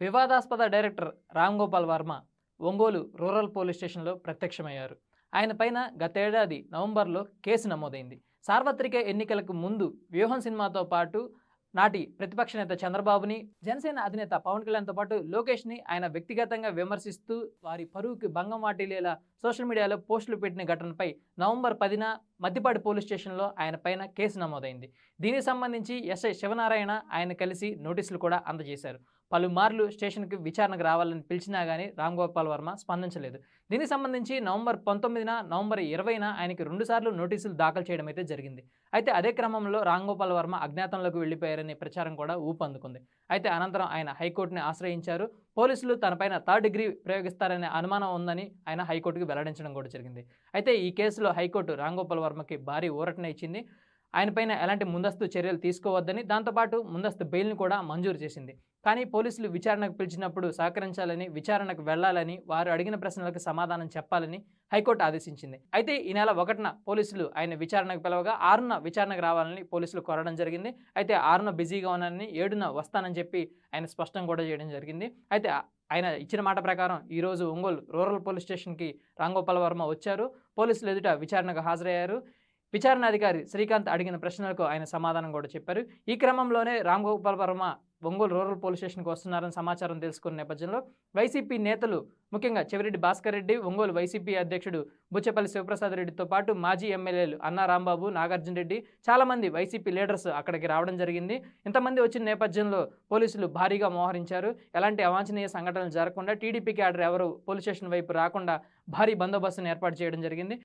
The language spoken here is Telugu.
వివాదాస్పద director Ram Gopal Varma Ongole rural police స్టేషన్లో ప్రత్యక్షమయ్యారు. ఆయన పైన గతేడాది నవంబర్లో కేసు నమోదైంది. సార్వత్రిక ఎన్నికలకు ముందు వ్యూహం సినిమాతో పాటు నాటి ప్రతిపక్ష నేత చంద్రబాబుని జనసేన అధినేత పవన్ కళ్యాణ్తో పాటు లోకేష్ని ఆయన వ్యక్తిగతంగా విమర్శిస్తూ వారి పరువుకి భంగం వాటిల్లేలా సోషల్ మీడియాలో పోస్టులు పెట్టిన ఘటనపై నవంబర్ పదిన మద్దిపాడు పోలీస్ స్టేషన్లో ఆయన పైన కేసు నమోదైంది. దీనికి సంబంధించి ఎస్ఐ శివనారాయణ ఆయన కలిసి నోటీసులు కూడా అందజేశారు. పలుమార్లు స్టేషన్కి విచారణకు రావాలని పిలిచినా కానీ రామ్ గోపాల్ వర్మ స్పందించలేదు. దీనికి సంబంధించి నవంబర్ పంతొమ్మిదిన నవంబర్ ఇరవైన ఆయనకి రెండుసార్లు నోటీసులు దాఖలు చేయడం అయితే జరిగింది. అయితే అదే క్రమంలో రామ్ గోపాల్ వర్మ అజ్ఞాతంలోకి వెళ్ళిపోయారనే ప్రచారం కూడా ఊపందుకుంది. అయితే అనంతరం ఆయన హైకోర్టుని ఆశ్రయించారు. పోలీసులు తనపైన థర్డ్ డిగ్రీ ప్రయోగిస్తారనే అనుమానం ఉందని ఆయన హైకోర్టుకు వెల్లడించడం కూడా జరిగింది. అయితే ఈ కేసులో హైకోర్టు రాంగోపాల్ వర్మకి భారీ ఊరటన ఇచ్చింది. ఆయనపైన ఎలాంటి ముందస్తు చర్యలు తీసుకోవద్దని దాంతోపాటు ముందస్తు బెయిల్ని కూడా మంజూరు చేసింది. కానీ పోలీసులు విచారణకు పిలిచినప్పుడు సహకరించాలని విచారణకు వెళ్ళాలని వారు అడిగిన ప్రశ్నలకు సమాధానం చెప్పాలని హైకోర్టు ఆదేశించింది. అయితే ఈ నెల ఒకటిన పోలీసులు ఆయన విచారణకు పిలవగా ఆరున విచారణకు రావాలని పోలీసులు కోరడం జరిగింది. అయితే ఆరున బిజీగా ఉన్నానని ఏడున వస్తానని చెప్పి ఆయన స్పష్టం కూడా చేయడం జరిగింది. అయితే ఆయన ఇచ్చిన మాట ప్రకారం ఈరోజు ఒంగోలు రూరల్ పోలీస్ స్టేషన్కి రాంగోపాల్ వర్మ వచ్చారు. పోలీసులు ఎదుట విచారణకు హాజరయ్యారు. విచారణ అధికారి శ్రీకాంత్ అడిగిన ప్రశ్నలకు ఆయన సమాధానం కూడా చెప్పారు. ఈ క్రమంలోనే రామ్ గోపాల్ వర్మ ఒంగోలు రూరల్ పోలీస్ స్టేషన్కి వస్తున్నారని సమాచారం తెలుసుకున్న నేపథ్యంలో వైసీపీ నేతలు ముఖ్యంగా చెవిరెడ్డి భాస్కర్ రెడ్డి ఒంగోలు వైసీపీ అధ్యక్షుడు బుచ్చపల్లి శివప్రసాద్ రెడ్డితో పాటు మాజీ ఎమ్మెల్యేలు అన్నా రాంబాబు నాగార్జున రెడ్డి చాలామంది వైసీపీ లీడర్స్ అక్కడికి రావడం జరిగింది. ఇంతమంది వచ్చిన నేపథ్యంలో పోలీసులు భారీగా మోహరించారు. ఎలాంటి అవాంఛనీయ సంఘటనలు జరగకుండా టీడీపీ క్యాడర్ ఎవరు పోలీస్ స్టేషన్ వైపు రాకుండా భారీ బందోబస్తును ఏర్పాటు చేయడం జరిగింది.